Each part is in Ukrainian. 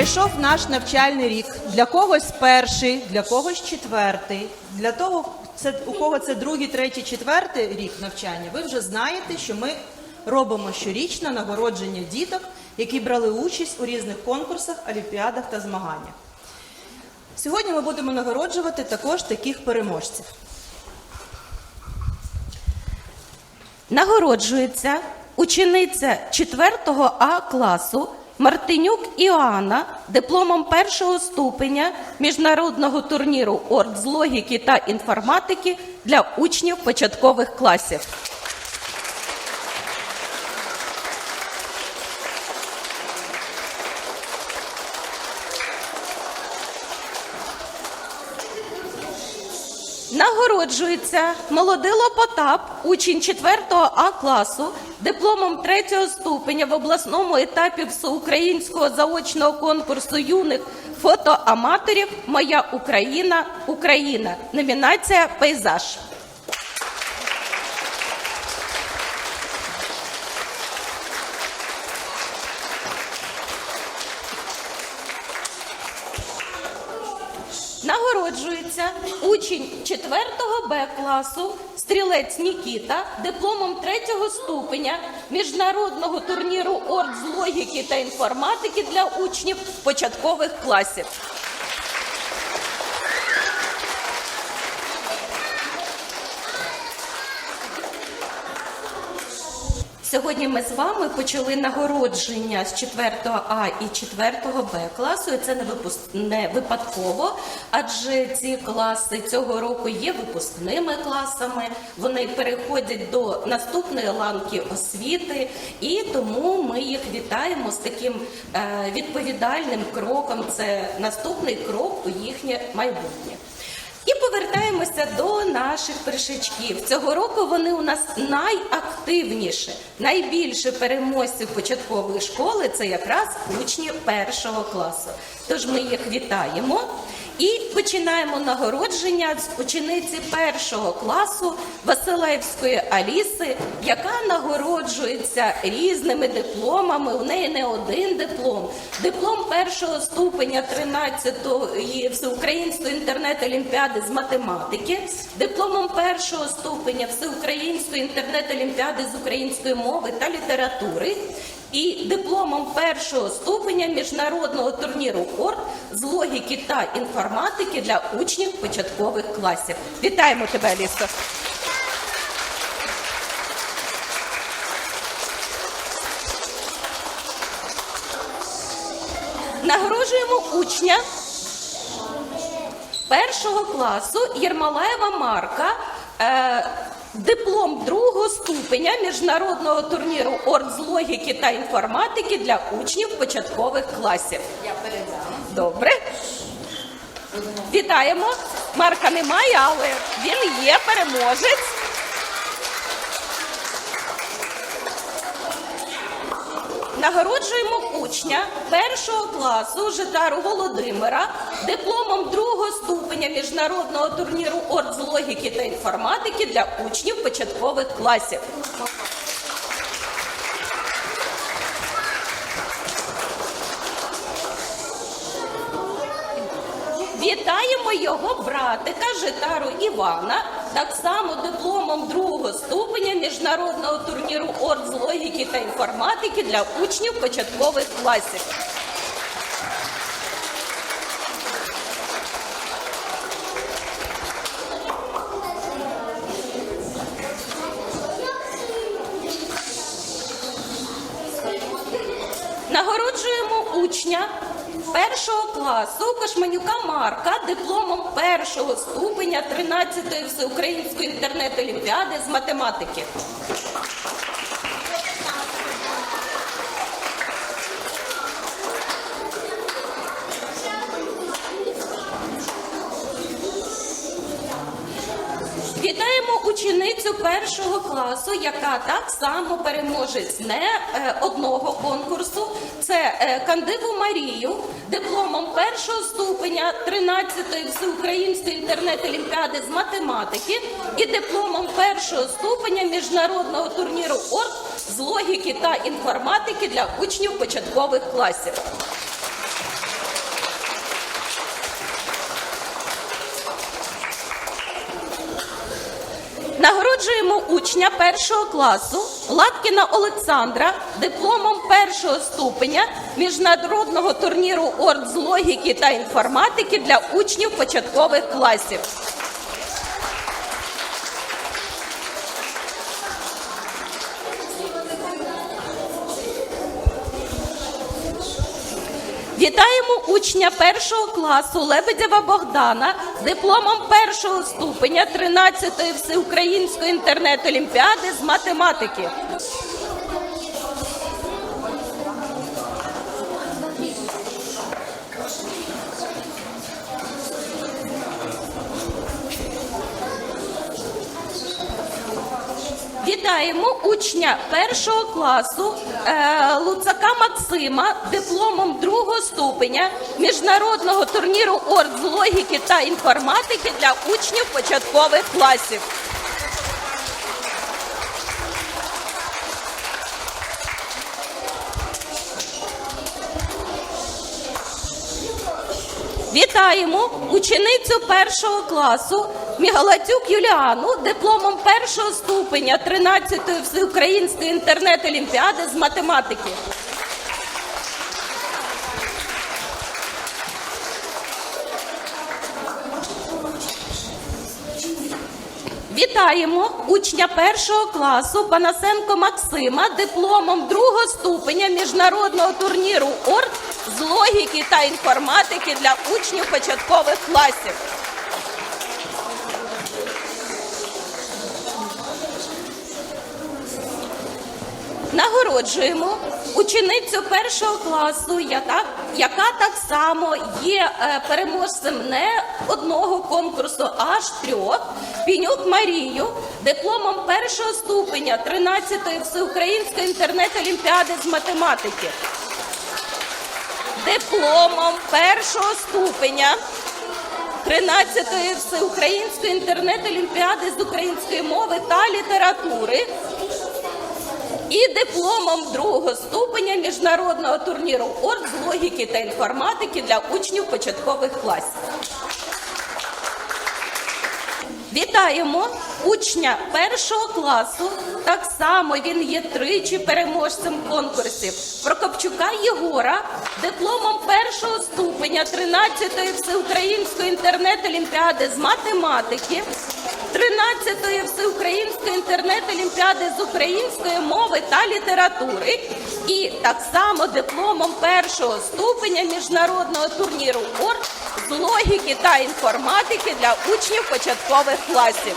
Пройшов наш навчальний рік. Для когось перший, для когось четвертий. Для того, це, у кого це другий, третій, четвертий рік навчання, ви вже знаєте, що ми робимо щорічно нагородження діток, які брали участь у різних конкурсах, олімпіадах та змаганнях. Сьогодні ми будемо нагороджувати також таких переможців. Нагороджується учениця 4 А класу Мартинюк Іоанна дипломом першого ступеня міжнародного турніру ОРД з логіки та інформатики для учнів початкових класів. Нагороджується Молодило Потап, учень 4 А класу, дипломом 3 ступеня в обласному етапі всеукраїнського заочного конкурсу юних фотоаматорів Моя Україна Україна. Номінація Пейзаж. Нагороджується учень 4 Б класу стрілець Нікіта дипломом третього ступеня міжнародного турніру ОРД з логіки та інформатики для учнів початкових класів. Сьогодні ми з вами почали нагородження з 4 А і 4 Б класу. І це не випуск не випадково, адже ці класи цього року є випускними класами. Вони переходять до наступної ланки освіти, і тому ми їх вітаємо з таким е, відповідальним кроком. Це наступний крок у їхнє майбутнє. І повертаємося до наших першачків. Цього року вони у нас найактивніше, найбільше переможців початкової школи це якраз учні першого класу. Тож ми їх вітаємо і починаємо нагородження з учениці першого класу Василевської Аліси, яка нагороджується різними дипломами. У неї не один диплом. Диплом першого ступеня 13-ї всеукраїнської інтернет-олімпіади з математики, дипломом першого ступеня всеукраїнської інтернет-олімпіади з української мови та літератури. І дипломом першого ступеня міжнародного турніру КОРД з логіки та інформатики для учнів початкових класів. Вітаємо тебе, Алісо! Нагороджуємо учня першого класу Єрмалаєва Марка. Диплом другого ступеня міжнародного турніру ОРД з логіки та інформатики для учнів початкових класів. Я передам. Добре. Вітаємо. Марка немає, але він є переможець. Нагороджуємо учня першого класу Житару Володимира дипломом другого ступеня міжнародного турніру ОРД з логіки та інформатики для учнів початкових класів. Вітаємо його братика Житару Івана, так само дипломом другого ступеня міжнародного турніру ОРД з логіки та інформатики для учнів початкових класів. Нагороджуємо учня першого класу Кошманюка Марка дипломом першого ступеня 13-ї всеукраїнської інтернет-олімпіади з математики. Ученицю першого класу, яка так само переможець не е, одного конкурсу. Це е, Кандиву Марію, дипломом першого ступеня 13-ї всеукраїнської інтернет-олімпіади з математики і дипломом першого ступеня міжнародного турніру ОРД з логіки та інформатики для учнів початкових класів. Нагороджуємо учня першого класу Латкіна Олександра дипломом першого ступеня міжнародного турніру ОРД з логіки та інформатики для учнів початкових класів. Вітаємо учня першого класу Лебедєва Богдана з дипломом першого ступеня 13-ї всеукраїнської інтернет-олімпіади з математики. Вітаємо учня першого класу е, Луцака Максима дипломом другого ступеня міжнародного турніру ОРД з логіки та інформатики для учнів початкових класів. Вітаємо ученицю першого класу Мігалатюк Юліану дипломом першого ступеня 13-ї всеукраїнської інтернет-олімпіади з математики. Вітаємо учня першого класу Панасенко Максима дипломом другого ступеня міжнародного турніру ОРД з логіки та інформатики для учнів початкових класів. Нагороджуємо ученицю першого класу, яка, так само є е, переможцем не одного конкурсу, аж трьох. Пінюк Марію дипломом першого ступеня 13-ї всеукраїнської інтернет-олімпіади з математики. Дипломом першого ступеня 13-ї всеукраїнської інтернет-олімпіади з української мови та літератури і дипломом другого ступеня міжнародного турніру ОРД з логіки та інформатики для учнів початкових класів. Вітаємо учня першого класу. Так само він є тричі переможцем конкурсів. Прокопчука Єгора дипломом першого ступеня 13-ї всеукраїнської інтернет-олімпіади з математики, 13-ї всеукраїнської інтернет-олімпіади з української мови та літератури, і так само дипломом першого ступеня міжнародного турніру ОРД з логіки та інформатики для учнів початкових класів.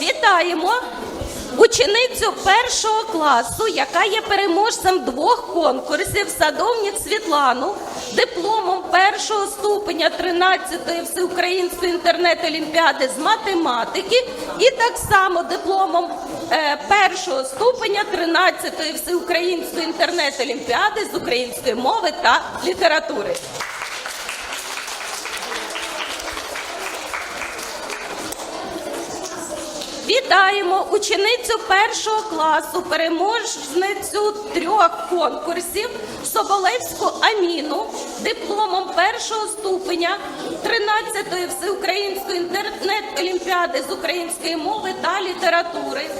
Вітаємо ученицю першого класу, яка є переможцем двох конкурсів садовник Світлану, дипломом першого ступеня 13-ї всеукраїнської інтернет-олімпіади з математики, і так само дипломом е, першого ступеня 13-ї всеукраїнської інтернет-олімпіади з української мови та літератури. Вітаємо ученицю першого класу, переможницю трьох конкурсів Соболевську Аміну дипломом першого ступеня 13-ї всеукраїнської інтернет-олімпіади з української мови та літератури.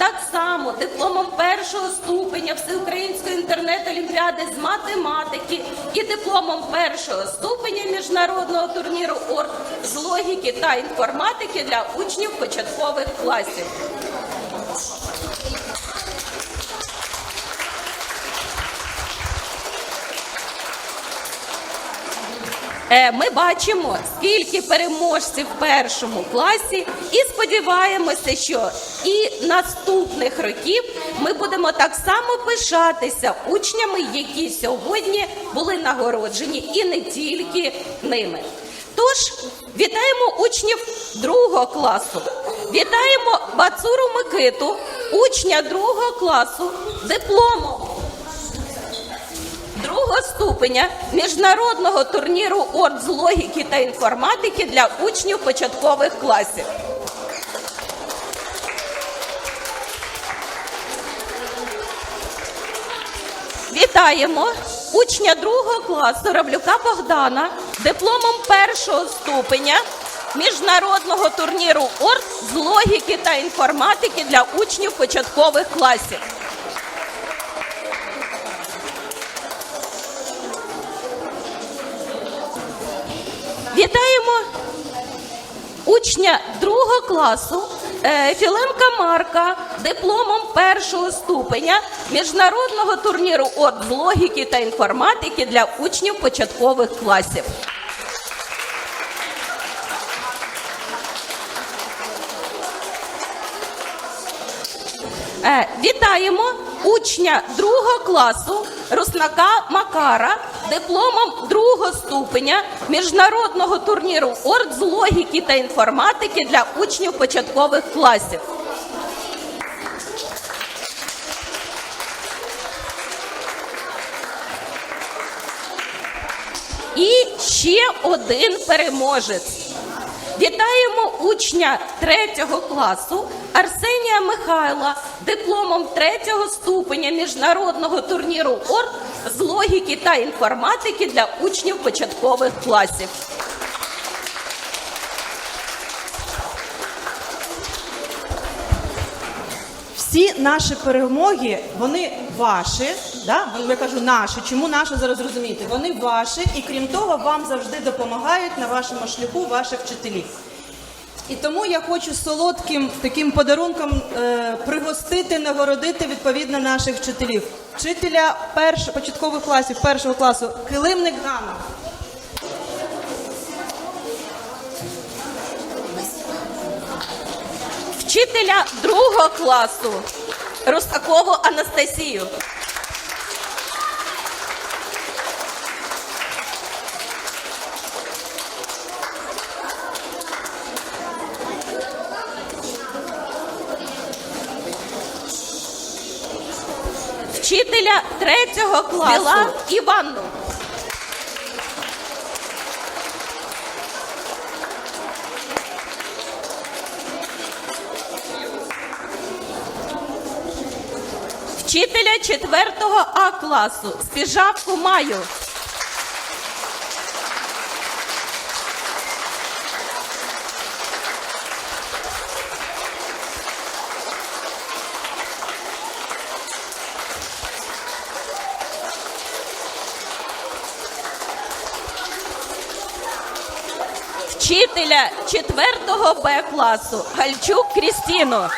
Так само дипломом першого ступеня Всеукраїнської інтернет-олімпіади з математики і дипломом першого ступеня міжнародного турніру ОРД з логіки та інформатики для учнів початкових класів. Е, Ми бачимо, скільки переможців в першому класі, і сподіваємося, що і наступних років ми будемо так само пишатися учнями, які сьогодні були нагороджені, і не тільки ними. Тож вітаємо учнів другого класу. Вітаємо Бацуру Микиту, учня другого класу, дипломом другого ступеня міжнародного турніру ОРД з логіки та інформатики для учнів початкових класів. Вітаємо учня другого класу Равлюка Богдана дипломом першого ступеня міжнародного турніру ОРТ з логіки та інформатики для учнів початкових класів. Вітаємо учня другого класу Філенка Марка дипломом першого ступеня міжнародного турніру от логіки та інформатики для учнів початкових класів. Вітаємо учня другого класу Руснака Макара дипломом другого ступеня міжнародного турніру ОРТ з логіки та інформатики для учнів початкових класів. І ще один переможець. Вітаємо учня третього класу Арсенія Михайла дипломом третього ступеня міжнародного турніру ОРТ з логіки та інформатики для учнів початкових класів. Всі наші перемоги, вони ваші, да? я кажу наші. Чому наші зараз зрозумієте? Вони ваші, і крім того, вам завжди допомагають на вашому шляху ваші вчителі. І тому я хочу солодким таким подарунком е, пригостити, нагородити відповідно наших вчителів. Вчителя перш, початкових класів, першого класу, Килимник Ганна. Вчителя другого класу Рустакову Анастасію. Вчителя третього класу Біла Іванну. Вчителя 4 А класу Спіжавку Маю. Вчителя 4 Б класу Гальчук Крістіну.